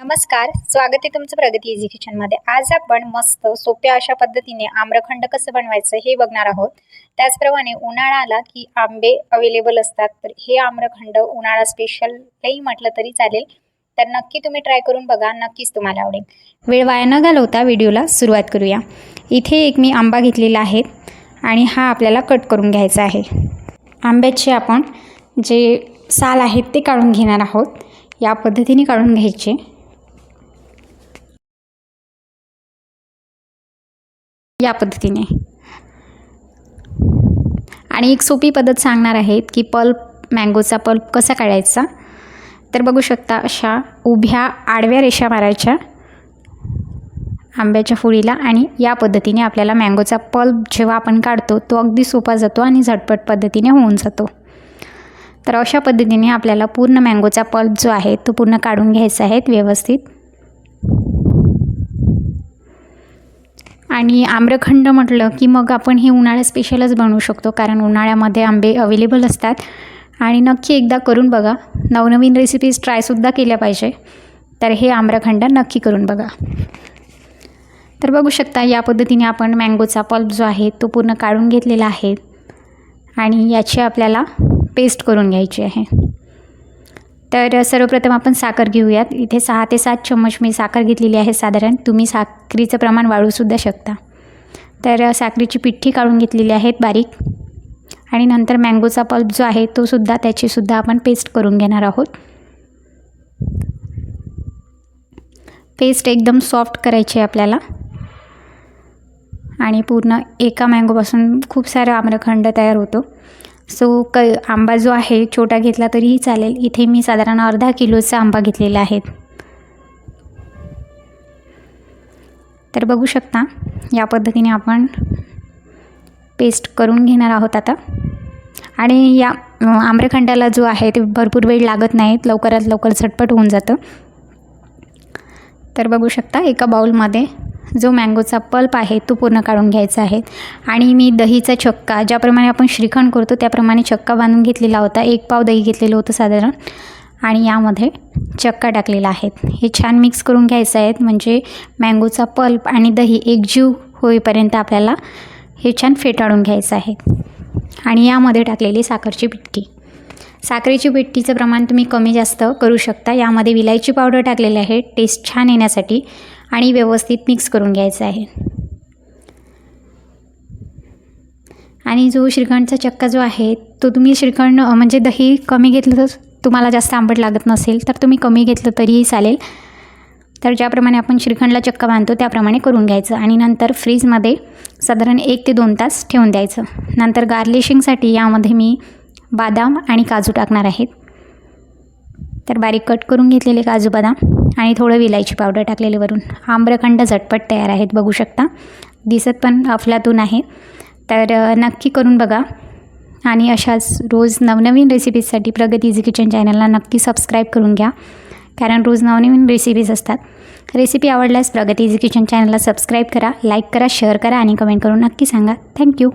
नमस्कार स्वागत आहे तुमचं प्रगती इझी किचनमध्ये आज आपण मस्त सोप्या अशा पद्धतीने आम्रखंड कसं बनवायचं हे बघणार आहोत. त्याचप्रमाणे उन्हाळा आला की आंबे अवेलेबल असतात तर हे आम्रखंड उन्हाळा स्पेशल काही म्हटलं तरी चालेल. तर नक्की तुम्ही ट्राय करून बघा नक्कीच तुम्हाला आवडेल. वेळ वाया न घालवता व्हिडिओला सुरुवात करूया. इथे एक मी आंबा घेतलेला आहे आणि हा आपल्याला कट करून घ्यायचा आहे. आंब्याचे आपण जे साल आहेत ते काढून घेणार आहोत. या पद्धतीने काढून घ्यायचे. या पद्धतीने. आणि एक सोपी पद्धत सांगणार आहेत की पल्प मँगोचा पल्प कसा काढायचा? तर बघू शकता अशा उभ्या आडव्या रेषा मारायच्या आंब्याच्या फुळीला आणि या पद्धतीने आपल्याला मँगोचा पल्प जेव्हा आपण काढतो तो अगदी सोपा जातो आणि झटपट पद्धतीने होऊन जातो. तर अशा पद्धतीने आपल्याला पूर्ण मँगोचा पल्प जो आहे तो पूर्ण काढून घ्यायचा आहे व्यवस्थित. आणि आम्रखंड म्हटलं की मग आपण हे उन्हाळ्या स्पेशलच बनवू शकतो. कारण उन्हाळ्यामध्ये आंबे अवेलेबल असतात. आणि नक्की एकदा करून बघा. नवनवीन रेसिपीज ट्रायसुद्धा केल्या पाहिजे. तर हे आम्रखंड नक्की करून बघा. तर बघू शकता या पद्धतीने आपण मँगोचा पल्प जो आहे तो पूर्ण काढून घेतलेला आहे. आणि याची आपल्याला पेस्ट करून घ्यायची आहे. तर सर्वप्रथम आपण साखर घेऊयात. इथे सहा ते सात चम्मच मी साखर घेतलेली आहे साधारण. तुम्ही साखरीचं प्रमाण वाढवूसुद्धा शकता. तर साखरेची पिठ्ठी काढून घेतलेली आहेत बारीक. आणि नंतर मँगोचा पल्प जो आहे तो सुद्धा त्याचीसुद्धा आपण पेस्ट करून घेणार आहोत. पेस्ट एकदम सॉफ्ट करायची आहे आपल्याला. आणि पूर्ण एका मँगोपासून खूप सारा आम्रखंड तयार होतो. सो क आंबा जो आहे छोटा घेतला तरीही चालेल. इथे मी साधारण अर्धा किलोचा आंबा घेतलेला आहे. तर बघू शकता या पद्धतीने आपण पेस्ट करून घेणार आहोत आता. आणि या आम्रखंडाला जो आहे ते भरपूर वेळ लागत नाहीत लवकरात लवकर झटपट होऊन जातं. तर बघू शकता एका बाऊलमध्ये जो मँगोचा पल्प आहे तो पूर्ण काढून घ्यायचा आहे. आणि मी दहीचा छक्का ज्याप्रमाणे आपण श्रीखंड करतो त्याप्रमाणे चक्का बांधून घेतलेला होता. एक पाव दही घेतलेलं होतं साधारण. आणि यामध्ये चक्का टाकलेला आहेत हे छान मिक्स करून घ्यायचं आहेत म्हणजे मँगोचा पल्प आणि दही एकजीव होईपर्यंत आपल्याला हे छान फेटाळून घ्यायचं आहे. आणि यामध्ये टाकलेली साखरची पिटकी. साखरेची पिठ्ठीचं प्रमाण तुम्ही कमी जास्त करू शकता. यामध्ये विलायची पावडर टाकलेली आहे. टेस्ट छान येण्यासाठी आणि व्यवस्थित मिक्स करून घ्यायचं आहे. आणि जो श्रीखंडचा चक्का जो आहे तो तुम्ही श्रीखंड म्हणजे दही कमी घेतलं तर तुम्हाला जास्त आंबट लागत नसेल तर तुम्ही कमी घेतलं तरीही चालेल. तर ज्याप्रमाणे आपण श्रीखंडला चक्का बांधतो त्याप्रमाणे करून घ्यायचं. आणि नंतर फ्रीजमध्ये साधारण एक ते दोन तास ठेवून द्यायचं. नंतर गार्लिशिंगसाठी यामध्ये मी बादाम आणि काजू टाकणार आहेत. तर बारीक कट करून घेतलेले काजू बदाम आणि थोडं विलायची पावडर टाकलेले वरून. आम्रखंड झटपट तयार आहेत बघू शकता. दिसत पण अफलातून आहे. तर नक्की करून बघा. आणि अशाच रोज नवनवीन रेसिपीजसाठी प्रगती इझी किचन चॅनलला नक्की सबस्क्राईब करून घ्या. कारण रोज नवनवीन रेसिपीज असतात. रेसिपी आवडल्यास प्रगती इझी किचन चॅनलला सबस्क्राईब करा लाईक करा शेअर करा आणि कमेंट करून नक्की सांगा. थँक्यू